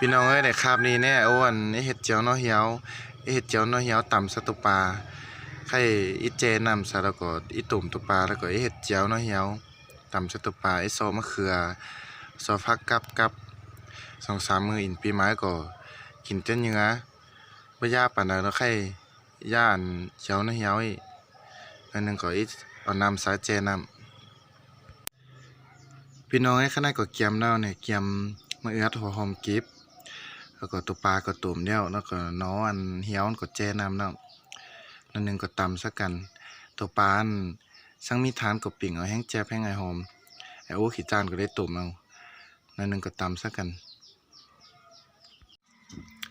พี่น้องเอ้ยได้คาบนี้แน่โอ้อันไอ้เห็ดเจียวเนาะเหี่ยวไอ้เห็ดเจียวเนาะเหี่ยวต่ำสตุปาไข่อีเจนำซะแล้วก็อีตุ่มตุปาแล้วก็ไอ้เห็ดเจียวเนาะเหี่ยวต่ำสตุปาไอ้ซมะเขือซอฟักกับกับสองสามมืออินปีไม้ก็กินเต้นเนื้อบ่ยาปานใดแล้วไข่ย่านเจียวเนาะเหี่ยวอีกอันหนึงก็อีเอาน้ำสายเจน้ำพี่น้องไอ้ข้างในก็เกียมแล้วเนี่ยเกียมมะเอือดหัวหอมกิบ แล้วก็ตัวปลาก็ตุ่มเนี่ยแล้วก็น้ออันเหี่ยวมันก็แจ้น้ำเนาะนั่นหนึ่งก็ตำสักกัน ตัวปลาอันสังมีทานก็ปิ่งเอาแห้งแจ๊บแห้งไอหอมไอโอ้ขี้จานก็ได้ตุ่มเอานั่นหนึ่งก็ตำสักกัน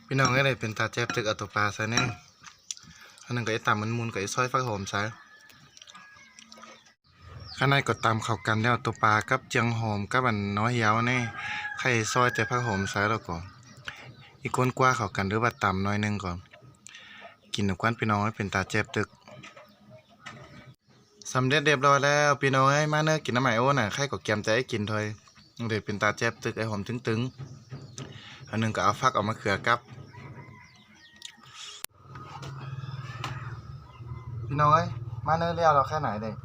พี่น้องก็ได้เป็นตาแจ๊บตึกเอาตัวปลาซะแน่อันนึงก็ไอ้ตำมันมุนกับไอ้ซอยฟักหอมซะข้างในก็ตำเข้ากันแล้วตัวปลากับเจียงหอมกับอันน้อยเหี่ยวแน่ไข่ซอยแต่ฟักหอมซะแล้วก็อี กคนกว่าเขากันหรือว่าต่ำน้อยนึงก่อน กินกับควันพี่น้องให้เป็นตาเจ็บตึกสำเร็จเรียบร้อยแล้วพี่น้องให้มาเนอกินน้ำไหมโอ้น่ะใครก็เกียมใจให้กินถอยเดี๋ยวเป็นตาเจ็บตึกไอ้หอมตึงๆอันหนึงก็เอาฟักเอามาเขือกับพี่น้องเอ้ยมาเนอเลี้ยวเราแค่ไหนเด็ก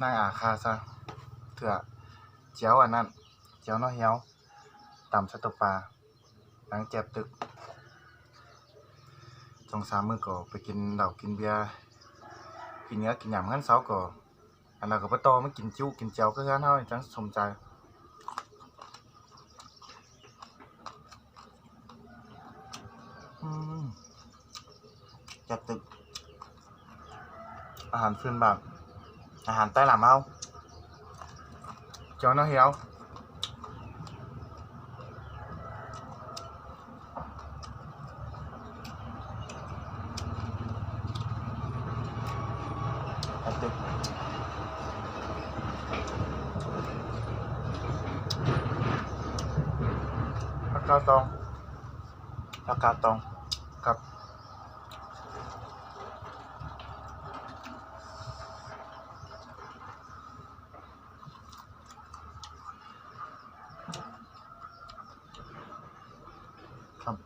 นางอาคาซะเถื่อเจียวอันนั้นเจียวน้อยเหี่ยวต่ำสตปลา หลังเจ็บตึกสองสามมื้อก็ไปกินเหล้ากินเบียร์กินเนื้อกินหยำงั้นเช้าก็อันนั้นก็บ่ต่อมากินจิ้วกินเจียวคือกันเฮาจังสมใจอืมเจ็บตึกอาหารพื้นบ้านอาหารใต้หลำเฮาเจ้าน้าเหี่ยว Hạt cao tông Hạt cao tông Cặp ครับ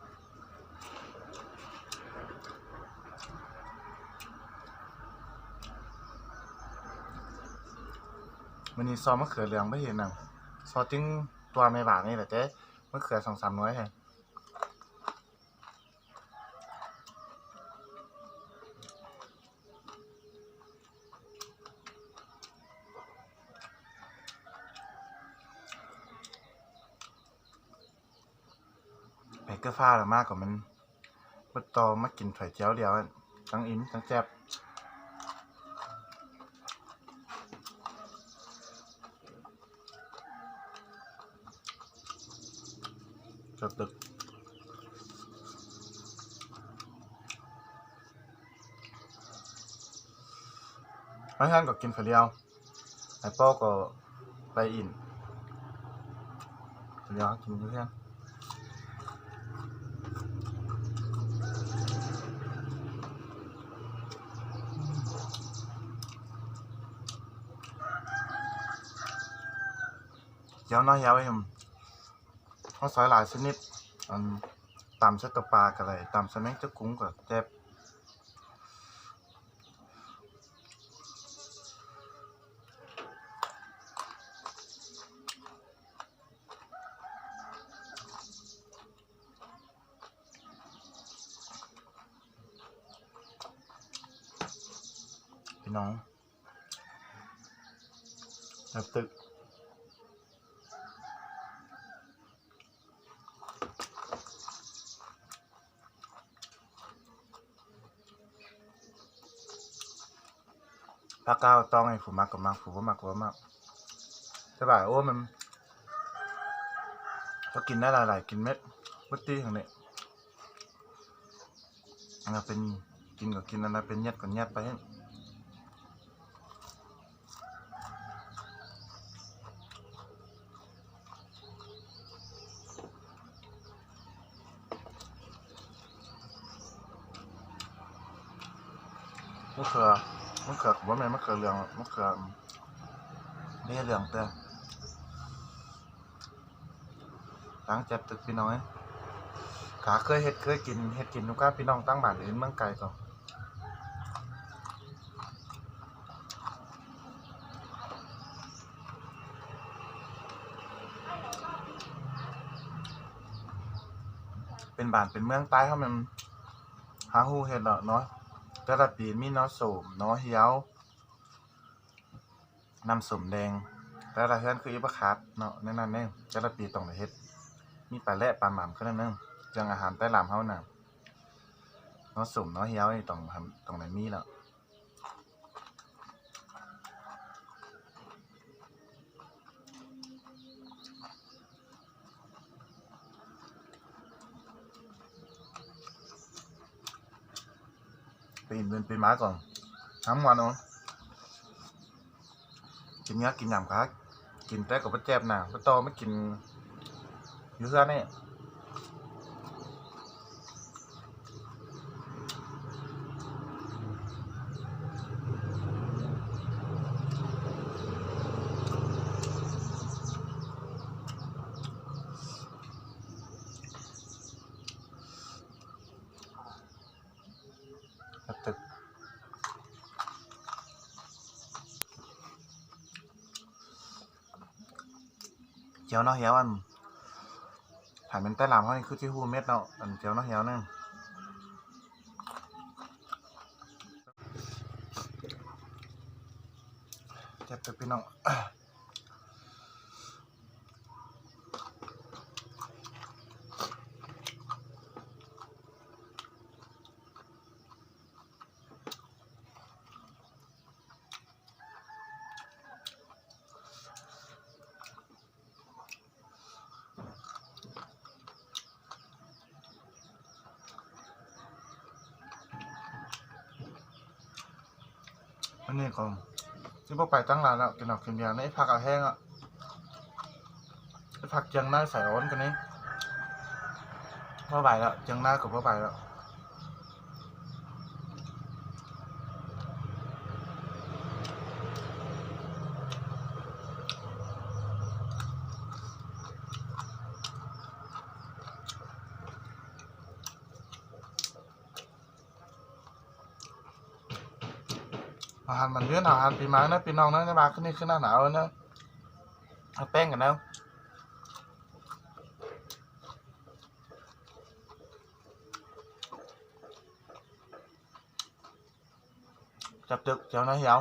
มันนี้ซอมมะเขือเหลืองไม่เห็นอะซอติ้งตัวไม่บาทนี่แหละเจ๊ะเขือสองสามน้อยแฮะไปเกอฟ้าหรือมากกว่ามันมันตอมากินถอยเจียวเดียวอะทั้งอิ่มทั้งแซ่บ จดตึกไม่ท่านก็กินฝาเดียวไอ้ป้อก็ไปอินฝาเดียวกินอยู่เพื่อนเดี๋ยวน้อยยาวไอ้ผม ขาซอยหลายชนิดอันตำเสตวปลากับอะไรตำสะแมงจะกุ้งกับแจ๊บพี่น้องแบบตึก ภาคเก้าต้องให้ผูมักกับมักผูก็มักก็มักใช่ป่ะโอ้มันก็กินได้หลายๆกินเม็ดวัตตี้ของเนี่ยอันนั้นเป็นกินก็กินอันนั้นเป็นเย็ดก็เย็ดไปมะเขือ มะเขือผมว่าแม่มะเขือเหลืองมะเขือไม่ใช่เหลืองแต่ตั้งจัดตึกพี่น้อยขาเคยเฮ็ดเคยกินเฮ็ดกินทุกกาพี่น้องตั้งบ้านอื่นเมืองไกลก็เป็นบ้านเป็นเมืองใต้เฮามันหาฮู้เฮ็ดดอเนาะ กระปีมีเนาะโสมน้อเหี่ยวนำสมแดงแต่ละเฮือนคืออีบะคัดเนาะในนั่นเองกระปีตรงไหนเฮ็ด มีปลาแร่ปลาหม่ำคือนั้นเองเรื่องอาหารใต้ลามเฮาน่ะเนาะสุ่มน้อเฮียวนี่ตรงตรงไหนมีแล้ว ไปอินเป็นเป็นม้าก่อนทั้งวันเนาะกินเนื้อกินยำครับกินแต่กับปลาแจ๊บน่ะปลาตอไม่กินอยู่เพื่อนนี่ เจียวเนาะเฮียวอันผ่านเป็นไต้ลามเขานี่คือที่หูเม็ดเนาะอันเจียวเนาะเฮียวนึงเจ็บตัวพี่น้องันนี้ก็ที่พวกไปตั้งร้านแล้วกินหอกกินเบียร์ในผักอาแห้งอะผักเจียงหน้าใส่อ้อนกันนี้พ่อไปแล้วเจียงหน้ากับพ่อไปแล้ว อาหารมันเลื่อนอาหารปีมานะปีน้องนะจะมาขึ้นนี่ขึ้นหน้าหนาวแล้วนะเอาแป้งกันแล้วจับตึกเจ้าน้อยเหี่ยว